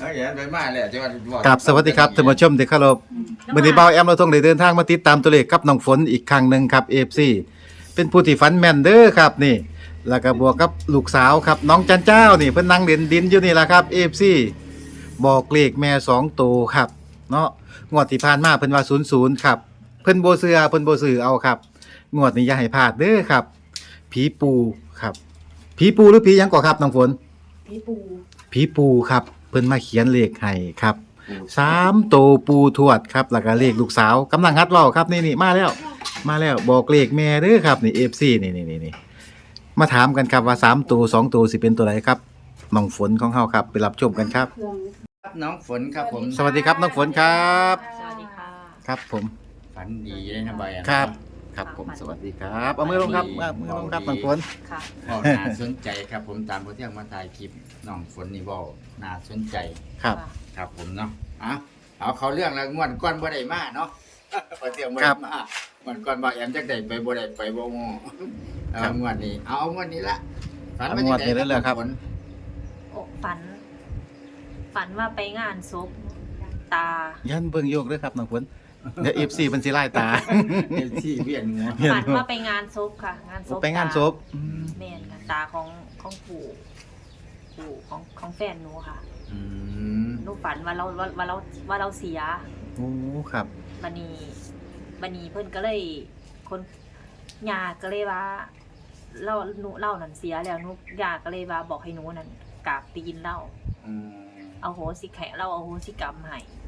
เอ้ยอย่าไปมาเลยจังหวัดอกกับสวัสดีครับท่านผู้ชมที่เคารพมื้อนี้เบาแอมเราต้องได้เดินทางมาติดตามตัวเลขกับน้องฝนอีกครั้งหนึ่งครับ FC เป็นผู้ที่ฝันแม่นเด้อครับนี่ แล้วก็บวกกับลูกสาวครับน้องจันเจ้านี่เพิ่นนั่งเล่นดินอยู่นี่ล่ะครับ FC บอกเลขแม่สองตัวครับเนาะงวดที่ผ่านมาเพิ่นว่า00ครับเพิ่นบ่เชื่อเพิ่นบ่ซื้อเอาครับงวดนี้อย่าให้พลาดเด้อครับ ผีปูครับ ผีปูหรือผีหยังก่อครับน้องฝน พี่ปู ผีปูครับเพิ่นมาเขียนเลขให้ครับสามโตวปูทวดครับแล้วก็เลขลูกสาวกำลังฮัดเว้าครับนี่นี่มาแล้ว มาแล้วบอกเลขแม่เด้อครับนี่ FC นี่นี่นี่นี่มาถามกันครับว่า3ตัว2ตัวสิเป็นตัวไหนครับน้องฝนของเฮาครับไปรับชมกันครับเครื่องครับน้องฝนครับผมสวัสดีครับน้องฝนครับ สวัสดีค่ะ ครับผม ฝันดีเลยนะบอยอะครับ ครับผมสวัสดีครับเอามือลงครับเอามือลงครับน้องฝน ค่ะก็น่าสนใจครับผมตามที่เอามาถ่ายคลิปน้องฝนนี่บอกน่าสนใจครับ ครับผมเนาะเอาเอาเขาเรื่องแล้วงวดก้อนบ่ได้มาเนาะ พอเที่ยงบ่ครัได้บมามันก่อนบ่แอมจักได้ไปบ่ได้ไปบ่งอเอาครับงวดนี้ เอาเอางวดนี้ละฝันเอาว่างวดนี้เลยเหรอครับฝนโอ้ฝัน ฝันว่าไปงานศพตายันเบิ่งโยกเด้อครับน้องฝน เดี๋ยว FC เพิ่นสิไล่ตา เอฟซีเวียนหัวเห็นฝันบ่ว่าไปงานศพค่ะ งานศพไปงานตศพอืมแม่นค่ะตาของของปู่ปู่ของของแฟนหนูค่ะอืมหนูฝันว่าเราว่าว่าเราว่าเราเสีย โอ้ครับ บันนีบันนีเพิ่นก็เลยคนยาก็เลยว่าเราหนูเล่านั่นเสียแล้วหนูยาก็เลยว่าบอกให้หนูนั่นกราบตีนเล่าอืมเอาโหสิแขเราเอาโหสิกรรมให้บ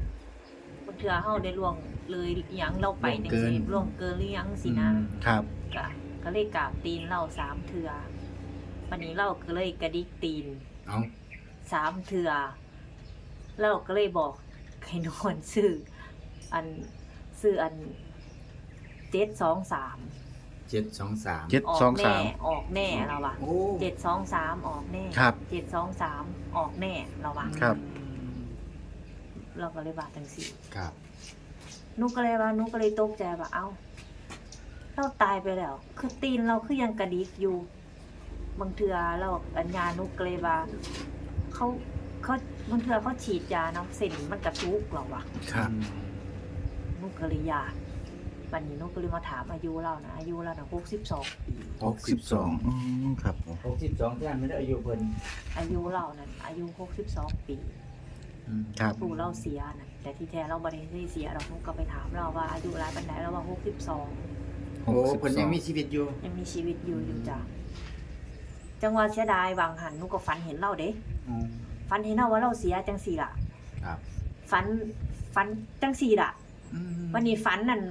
าง เทื่อเฮาได้ล่วงเลยอิหยังเราไปจังซี่ล่วงเกินหรือยังสินะครับ ก็ก็เลยกราบตีนเราสามเทื่อวันนี้เราก็เลยกระดิกตีนเอาสามเทื่อเราก็เลยบอกให้นอนซื้ออันซื้ออันเจ็ดสองสามเจ็ดสองสามเจ็ดออสอกงแน่สามออกแน่เราวะโอ้เจ็ดสองสามออกแน่ครับ เจ็ดสองสามออกแน่เราวะครับ เราก็เลยว่าจังสี่ครับนุกก็เลยว่านุกก็เลยตกใจว่าเอ้าเราตายไปแล้ว คือตีนเราคือยังกระดิกอยู่บางเทือเราอัญญานุกก็เลยว่าเขาเขาบางเทือเขาฉีดยาเนาะเส้นมันกระทุกเราวะครับนุกก็เลยยากวันนี้นุกก็เลยมาถามอายุเรานะอายุเรานะหกสิบสองปีหกสิบสองอืมครับผมหกสิบสองที่อันไม่ได้อายุเพิ่นอายุเรานั้นอายุหกสิบสองปีอืม ครับปู่เราเสียนะแต่ที่แท้เราบริเวณเสียเรานุกก็ไปถามเราว่าอายุรายปันไหนเราว่าหกสิบสองโอ้เพิ่นยังมีชีวิตอยู่ ยังมีชีวิตอยู่อยู่จ้ะจังหวะเสียดายวางหันนุกก็ฝันเห็นเราเด้อืมฝันเห็นเราว่าเราเสียจังสี่ล่ะครับฝันฝันจังสี่ล่ะอืมวันนี้ฝันนั่น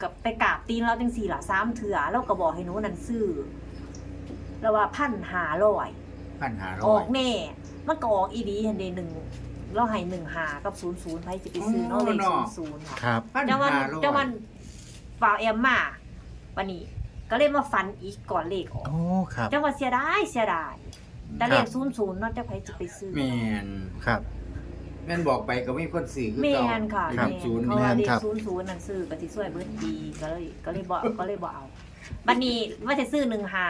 กับไปกราบตีนเราจังสี่ล่ะสามเถื่อเราก็บอกให้หนูนั่นซื้อเราว่าพันหาร้อยพันหาอร้ออยกแน่มันก็ออกอีดีเห็นเดหนึ่ง เราให้หนึ่งหากับศูนย์ศูนย์ไปจะไปซื้อเนาะเลขศูนย์ศูนย์ค่ะครับพันเจ้าวันหาร้อยเจ้าวันฝากแอมมาวันนี้ ก็เลยมาฝันอีกก่อนเลขออกโอ้ครับเจ้าว่าเสียดายเสียดายแต่เลขศูนย์ศูนย์เนาะเจ้าใครจะไปซื้อ แม่นครับ แม่นบอกไปก็มีคนสื่อคือแม่เก่านค่ะครัแม่บนศูนย์เขาว่าเลแม่นครัขบศูนย์ศูนย์นั่นซื้อก็สิช่วยเบิดดีก็เลยก็เลยบอกก็เลยบอกเอาบัดนี้ว่าจะซื้อหนึ่งหา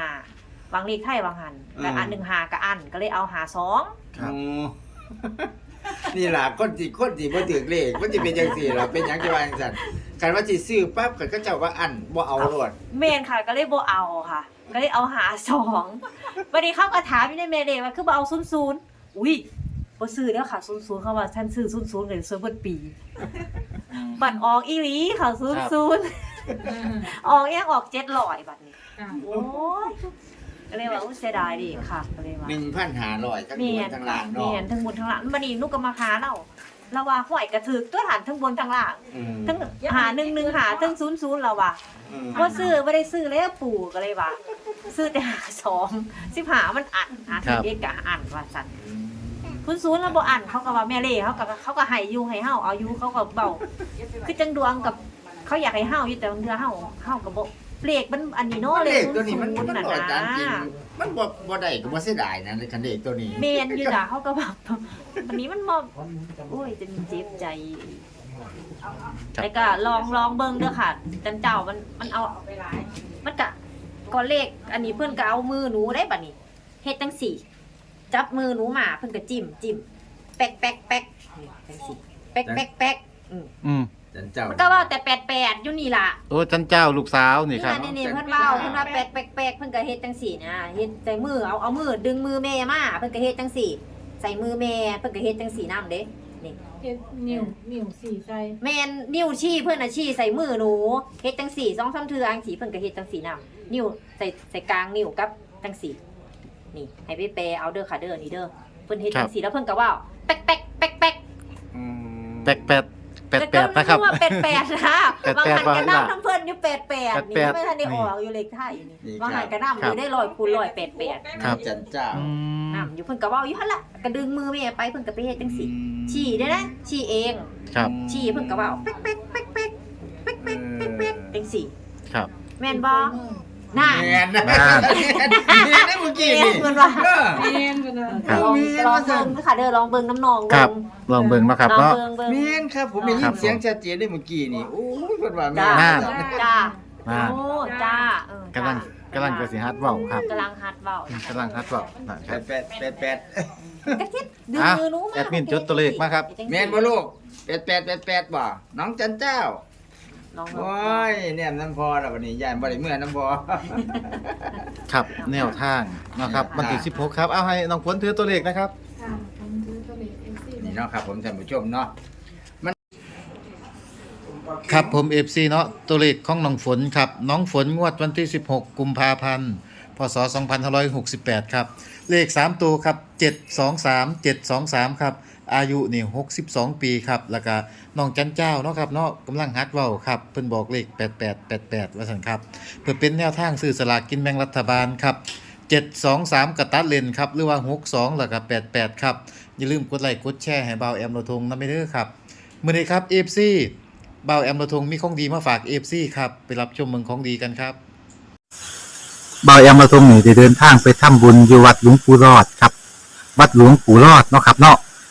วางเลขไทยวางหันแล้วอันหนึ่งหากับอันก็เลยเอาหาสองครับโอ้ นี่ล่ะคนที่คนที่บ่ถึกเลขมันสิเป็นจังซี่ล่ะเป็นหยังจะว่าจังซั่นคันว่าสิซื้อปั๊บก็เขาเจ้าว่าอันบ่เอาโลดแม่นค่ะก็เลยบ่เอาค่ะ ก็เลยเอาหาสองวันนี้เขาก็ถามอยู่ในเมเลว่าคือบ่เอาศูนย์ศูนย์อุ้ยบ่ซื้อแล้วค่ะศูนย์ศูนย์เขาว่าท่านซื้อศูนย์ศูนย์เลยซื้อเบิดปีบัตรออกอีหลีค่ะศูนย์ศูนย์ออกเองออกเจ็ดร้อยบัตรนี้โอ้ย ก็เลยว่าอุ้ยเสียดายดิค่ะก็เลยว่า1,500ทั้งบเมีนยนทั้งค่ะล่างเมีเนาะยนทั้งบนทั้งล่างบันนี้นุกก็มาหาเราเราว่าห่วยกระถึกตัวหันทั้งบนทั้งล่างอืมทั้งหาหนึ่งหนึ่งหาทั้งศูนย์ศูนย์เราว่าอืมว่าซื้อไม่ได้ซื้อแล้วปู่ก็เลยว่า ซื้อแต่หาสองสิบหามันอันหาครัสิบเอ็ดกับอันว่าสันคุณศูนย์แล้วบ่อันเขาก็ว่าแม่เล่เขาก็เขาก็ให้อยูให้เฮาเอาอยูเขาก็เบาคือจังดวงกับ เขาอยากให้เฮาอยู่แต่บางเทื่อเฮาเฮาก็บ่ เลขมันอันนี้เนาะเลเลขขตัวนี้มันศูมันย์น่ะบ่ตามจริงนะมันบ่บ่ได้ก็บ่เสียดายนะในคันเลขตัวนี้เมนอยู่จ้ะเขาก็แบบวันนี้มันมอบโอ้ยจะมีเจ็บใจครับแล้วก็ลองลองเบิ่งเด้อค่ะจันเจ้ามันมันเอามันกะก่อนเลขอันนี้เพื่อนก็เอามือหนูได้บัดนี้เฮ็ดจังสี่ จับมือหนูมาเพิ่นก็จิ้มจิ้มแป๊กแป๊กแป๊กจังสิแป๊กแป๊กแป๊กอืมอืม จันเจ้ามันก็เว่าแต่แปดแปดอยู่นี่ล่ะโอ้จันเจ้าลูกสาวนี่นี่ครับ นี่นี่เพิ่นเว้าเพิ่นว่าแปดแป๊กแป๊กเพิ่นก็เฮ็ดจังสี่นะเฮ็ดใส่มือเอาเอามือดึงมือแม่มาเพิ่นก็เฮ็ดจังสี่ ใส่มือแม่เพิ่นก็เฮ็ดจังสี่นํเด้นี่เฮ็ดนิ้วนิ้วสี่ใส่แม่นนิ้วชี้เพิ่นน่ะชี้ใส่มือหนูเฮ็ดจังสี่สองสามเทื่อจังสี่เพิ่นก็เฮ็ดจังสี่นํนิ้วใส่ใส่กลางนิ้วกับจังสี่นี่ให้ไปแปลเอาเด้อค่ะเด้อนี่เด้อเพิ่นเฮ็ดจังสี่แล้วเพิ่นก็เว้าแป๊กแป๊กแป๊กแป๊กอืมแปดแปด แปดแปดนะครับว่าแปดแปดนะบางหันกระน้ำทั้งเพื่อนอยู่แปดแปดๆไม่ทันได้ออกอยู่เลขไทยนี่บางหันกระน้ำอยู่ได้ลอยคูณลอยแปดแปดครับจันเจ้าอยู่เพิ่นกระเบ้าอยู่ท่านละกระดึงมือแม่ไปเพิ่นกระไปเฮ็ดจังสิฉี่ได้นะฉี่เองครับฉี่เพิ่นกระเบ้าเป๊กเป๊กเป๊กเป๊กเป๊กเป๊กเป๊กจังสิครับแม่นบ่ น่าแมนนะนั่นแมนนะเมื่อกี้แม่นี่นเพิ่นว่าเออเรียนกันนะครับลองลองเบิ่งค่ะเด้อลองเบิ่งน้ำนองครัเบิ่บงลองเบิ่งเนาะครับลองเนาะ เบิ่งเบิ่งแมนครับผมได้ยิครันบเสียงชัดเจนได้เมื่อกี้นี่โอ้ยเพิ่นว่าแม่จ้า นน่า จ้ามาโอ้จ้าเออกำลังกำลังจะสิฮัดเว้าครับกำลังฮัดเว้ากำลังฮัดเว้านะคแปรับ ดแปดแปดแปดกระทิบดึงอะมือหนูมาแอดมินจดตัวเลขมาครับ แมนบ่ลูกแปดแปดแปดแปดบ่น้องจันเจ้า ลองลองโอ้ยเนี่ยน้ำพอแล้ววันนี้ย่านบ่ได้เมื่อน้ำพอ ครับแนวทางเนาะครับวันที่16ครับเอาให้น้องฝนถือตัวเลขนะครับ ค่ะผมถือตัวเลข MC นี่เนาะครับผมท่านผู้ชมเนาะครับผม FC เนาะตัวเลขของน้องฝนครับ น้องฝนงวดวันที่ 16 กุมภาพันธ์พศ2568 ครับ เลข 3 ตัวครับ 723 723 ครับ อายุนี่62ปีครับแล้วก็น้องจันเจ้าเนาะครับเนาะกำลังฮัดเว้าครับเพิ่นบอกเลข8888ว่าซั่นครับเพื่อเป็นแนวทางซื้อสลากกินแบ่งรัฐบาลครับ723กระตัดเลนครับหรือว่า62แล้วก็88 ครับ อย่าลืมกดไลค์กดแชร์ให้เบาแอมโลทงนำไปเด้อครับมื้อนี้ครับ FC เบาแอมโลทงมีของดีมาฝาก FC ครับไปรับชมเมืองของดีกันครับเบาแอมโลทงนี่ได้เดินทางไปทำบุญอยู่วัดหลวงปู่รอดครับ วัดหลวงปู่รอดเนาะครับเนาะ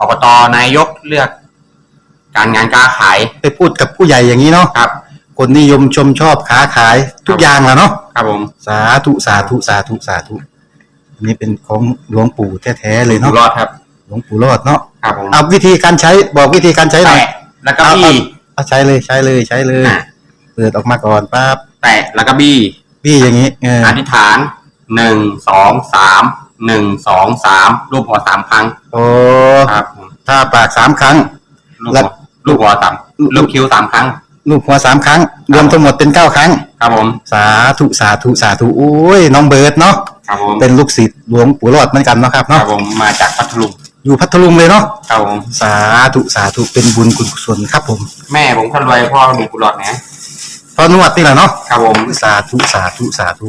อบตนายกเลือก การงานการขายไปพูดกับผู้ใหญ่อย่างนี้เนาะครับ คนนิยมชมชอบค้าขายทุกอย่างแหละเนาะครับผมสาธุสาธุสาธุสาธุอันนี้เป็นของหลวงปู่แท้ๆเลยอยู่เนาะรอดครับ หลวงปู่รอดเนาะครับผมเอาวิธีการใช้บอกวิธีการใช้หน่อย แตะแล้วก็บี้ เอาใช้เลยใช้เลยใช้เลย อะ เปิดออกมาก่อนปั๊บแตะแล้วก็บี้พี่อย่างนี้เอออธิษฐานหนึ่งสองสาม หนึ่งสองสามรูปหัวสามครั้งโอ้ครับผมถ้าปากสามครั้งลูกแล้หัววลูกหัวสามลูกคิ้วสามครั้ง ลูกหัวสามครั้ง รวมทั้งหมดเป็นเก้าครั้ง ครับผมสาธุสาธุสาธุโอ้ยน้องเบิร์ดเนาะครับผมเป็นลูกศิษย์หลวงปู่รอดเหมือนกันเนาะครับครัเนาะบผมมาจากพัทลุงอยู่พัทลุงเลยเนาะครับผมสาธุสาธุเป็นบุญกุศลครับผมแม่ผมคนรวยพ่อมีกุหลาบนะพอนวดนี่แหละเนาะครับผม สาธุสาธุสาธุ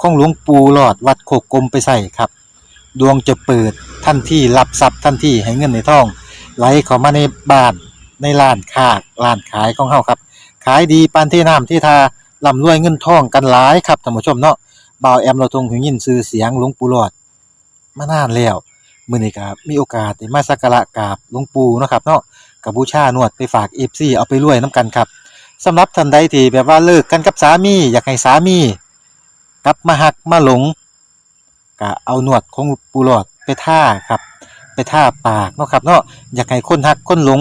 ของหลวงปู่หลอดวัดโคกกลมไปใส่ครับ ดวงจะเปิดทันที่รับทรัพย์ทันที่ให้เงินในทอง ไหลเข้ามาในบ้านในร้านค้าร้านขายของเฮาครับ ขายดีปานที่น้ำที่ทาร่ำรวยเงินทองกันหลายครับท่านผู้ชมเนาะบ่าวแอมเราทรงหูยินชื่อเสียงหลวงปู่หลอดมานานแล้วมื้อนี้ก็มีโอกาสได้มาสักการะกราบหลวงปู่เนาะครับเนาะกับบูชานวดไปฝาก FC เอาไปรวยนํกันครับสำหรับท่านใดที่แบบว่าเลิกกันกับสามี อยากให้สามี ลับมาหักมาหลงก็เอาหนวดของปูหลอดไปท่าครับ ไปท่าปากเนาะครับเนาะอยากให้คนหักคนหลง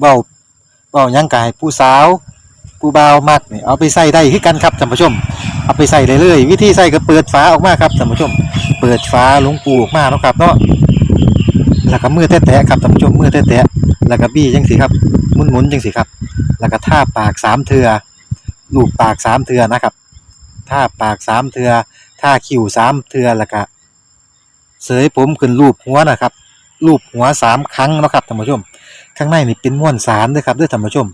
เบาเบายังกายผู้สาวผู้บ่าวมักเนี่ยเอาไปใส่ได้คือกันครับท่านผู้ชม เอาไปใส่เลยเลยวิธีใส่ก็เปิดฝาออกมาครับท่านผู้ชม เปิดฝาหลวงปูออกมาเนาะครับเนาะแล้วก็มือแตะๆครับท่านผู้ชมมือแตะๆแล้วก็บี้จังสิครับหมุนๆจังสิครับ แล้วก็ท่าปากสามเทือลูบปากสามเทือนะครับ ท่าปากสามเทือท่าคิ้วสามเทือแล้วก็เสยผมขึ้นรูปหัวนะครับรูปหัวสามครั้งนะครับท่านผู้ชม ข้างในนี่เป็นม้วนสารด้วยครับด้วยท่านผู้ชม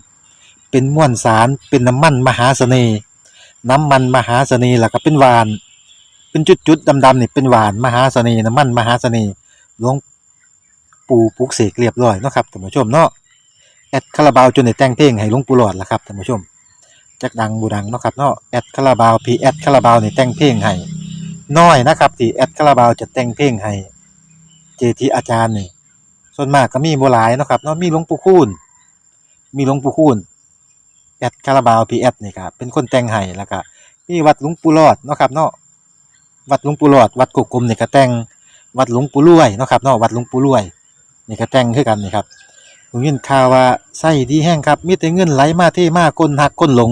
เป็นม้วนสารเป็นน้ำมันมหาเสน่ห์น้ำมันมหาเสน่ห์แล้วก็เป็นหวาน เป็นจุดๆดำๆนี่เป็นหวานมหาเสน่ห์น้ำมันมหาเสน่ห์หลวงปู่ปลุกเสกเรียบร้อยนะครับท่านผู้ชมเนาะแอดคาราบาวจนได้แต่งเพลงให้หลวงปู่หลอดละครับท่านผู้ชม จักดังบูดังเนาะครับเนาะแอดคาราบาวพีแอดคาราบาวนี่แต่งเพลงให้น้อยนะครับที่แอดคาราบาวจะแต่งเพลงให้เจทีอาจารย์นี่ส่วนมากก็มีบ่หลายเนาะครับเนาะมีหลวงปู่คูณมีหลวงปู่คูณแอดคาราบาวพีแอดนี่ครับเป็นคนแต่งให้แล้วก็มีวัดหลวงปู่รอดเนาะครับเนาะวัดหลวงปู่รอดวัดกกกลมนี่ก็แต่งวัดหลวงปู่รวยเนาะครับเนาะวัดหลวงปู่รวยนี่ก็แต่งคือกันนี่ครับผมยินข่าวว่าไส้ดีแห้งครับมีแต่เงินไหลมาเทมากคนหักคนหลง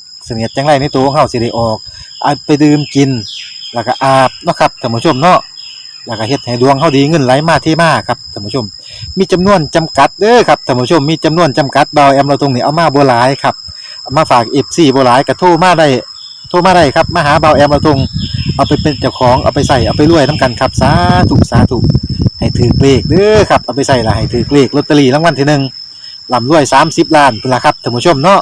เสนียดจังไรในตัวของเฮาสิได้ออกเอาไปดื่มกิน แล้วก็อาบเนาะครับท่านผู้ชมเนาะแล้วก็เฮ็ดให้ดวงเฮาดีเงินไหลมาเทมาครับท่านผู้ชม มีจำนวนจำกัดเด้อครับท่านผู้ชมมีจำนวนจำกัดเบาแอมเราตรงนี้เอามาบ่หลายครับเอามาฝาก FC บ่หลายก็โทรมาได้โทรมาได้ครับมาหาเบาแอมเราตรงเอาไปเป็นเจ้าของเอาไปใส่เอาไปรวยนํกันครับสาธุสาธุให้ถือเลขเด้อครับเอาไปใส่ละให้ถือเลขลอตเตอรี่รางวัลที่หนึ่งลำรวยสามสิบล้านเป็นละครับท่านผู้ชมเนาะ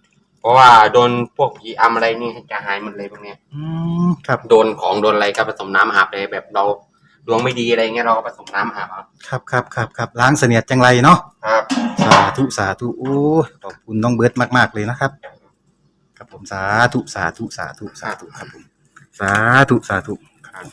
ครับ เพราะว่าโดนพวกผีอำอะไรนี่จะหายหมดเลยพวกเนี้ยอืมครับโดนของโดนอะไรก็ผสมน้ำอาบเลยแบบเราดวงไม่ดีอะไรเงี้ยเราก็ผสมน้ำอาบเอาครับครับครับครับล้างเสนียดจังไรเนาะครับ สาธุสาธุโอ้ยขอบคุณน้องเบิร์ตมากๆเลยนะครับ ครับผมสาธุสาธุสาธุสาธุครับผมสาธุสาธุครับ